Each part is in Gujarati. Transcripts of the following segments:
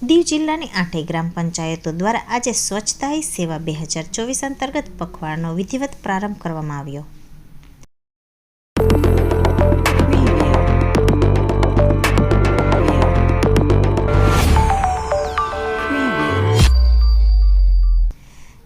દીવ જિલ્લાની આઠેય ગ્રામ પંચાયતો દ્વારા આજે સ્વચ્છતા સેવા બે હજાર ચોવીસ અંતર્ગત પખવાડનો વિધિવત પ્રારંભ કરવામાં આવ્યો.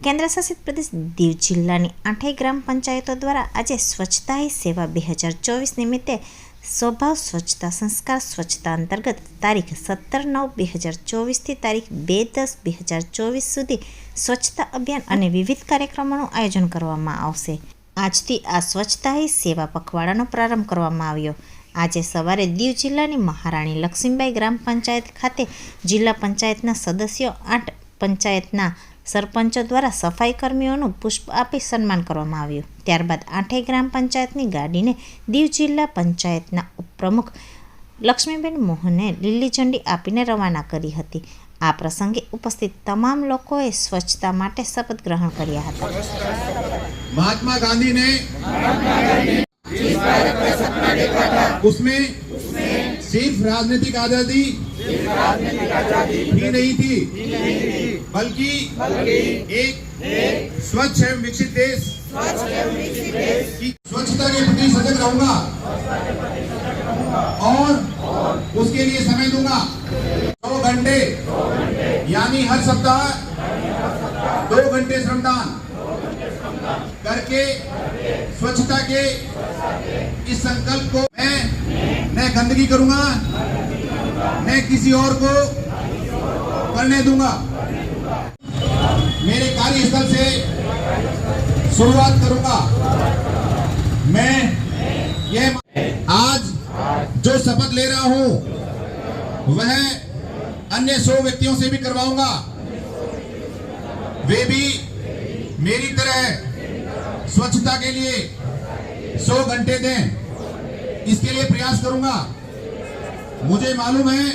કેન્દ્ર શાસિત પ્રદેશ દીવ જિલ્લાની આઠેય ગ્રામ પંચાયતો દ્વારા આજે સ્વચ્છતા સેવા બે હજાર ચોવીસ નિમિત્તે સ્વભાવ સ્વચ્છતા સંસ્કાર સ્વચ્છતા અંતર્ગત તારીખ સત્તર નવ બે હજાર ચોવીસથી તારીખ બે દસ બે હજાર ચોવીસ સુધી સ્વચ્છતા અભિયાન અને વિવિધ કાર્યક્રમોનું આયોજન કરવામાં આવશે. આજથી આ સ્વચ્છતા હી સેવા પખવાડાનો પ્રારંભ કરવામાં આવ્યો આજે સવારે દીવ જિલ્લાની મહારાણી લક્ષ્મીબાઈ ગ્રામ પંચાયત ખાતે જિલ્લા પંચાયતના સદસ્યો આઠ પંચાયતના સરપંચો દ્વારા સફાઈ કર્મીઓનું પુષ્પ આપી સન્માન કરવામાં આવ્યું ત્યારબાદ આઠેય ગ્રામ પંચાયતની ગાડીને દીવ જિલ્લા પંચાયતના ઉપપ્રમુખ લક્ષ્મીબેન મોહને લીલી ઝંડી આપીને રવાના કરી હતી આ પ્રસંગે ઉપસ્થિત તમામ લોકોએ સ્વચ્છતા માટે શપથ ગ્રહણ કર્યા હતા महात्मा गांधी ने उसमें सिर्फ राजनीतिक आजादी ही नहीं थी, बल्कि एक स्वच्छ एवं विकसित देश। की स्वच्छता के प्रति सजग रहूँगा और उसके लिए समय दूँगा। दो घंटे, यानी हर सप्ताह दो घंटे श्रमदान करके स्वच्छता के इस संकल्प को मैं मैं गंदगी करूँगा। न किसी और को करने दूँगा। मेरे कार्यस्थल से शुरुआत करूँगा। मैं ये आज जो शपथ ले रहा हूँ, वह अन्य सौ व्यक्तियों से भी करवाऊँगा। वे भी मेरी तरह स्वच्छता के लिए सौ घंटे दें। इसके लिए प्रयास करूँगा। मुझे मालूम है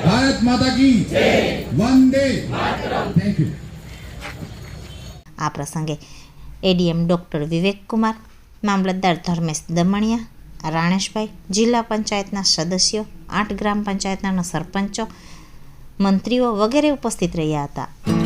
भारत माता की वंदे थैंक यू આ પ્રસંગે એડીએમ ડૉક્ટર વિવેક કુમાર મામલતદાર ધર્મેશ દમણિયા રાણેશભાઈ જિલ્લા પંચાયતના સદસ્યો આઠ ગ્રામ પંચાયતના સરપંચો મંત્રીઓ વગેરે ઉપસ્થિત રહ્યા હતા